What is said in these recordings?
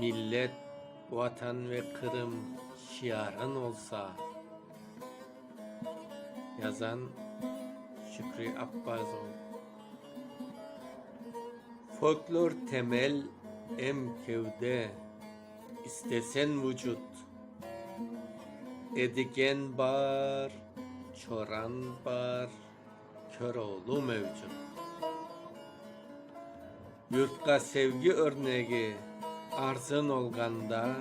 millet, vatan ve Kırım şiarın olsa yazan Şükrü Abbazov Folklor temel em kevde istesen vücut Edigen bar, çoran bar, Köroğlu mevcut. Yurtka sevgi örneği arzın olganda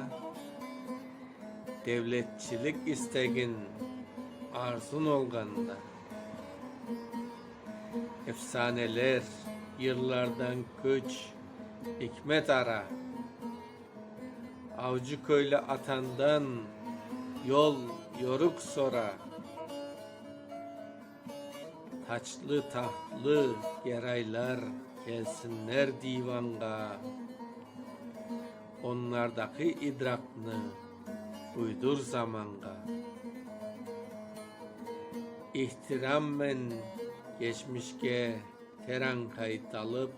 Devletçilik istegin arzun olganda. Efsaneler yıllardan güç hikmet ara. Avcı köylü atandan yol yoruk sora Taçlı tahtlı geraylar gelsinler divanga Onlardaki idrakını uydur zamanga İhtirammen geçmişke teran kayıt alıp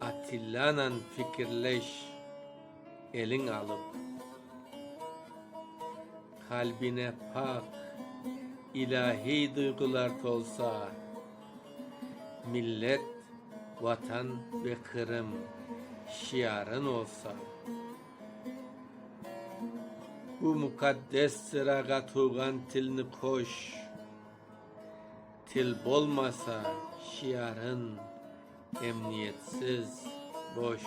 Atilla'nan fikirleş elin alıp kalbine pak ilahi duygular olsa millet vatan ve Kırım şiarın olsa. Bu mukaddes sırağa tuğan tilini koş. Til bolmasa şiarın emniyetsiz boş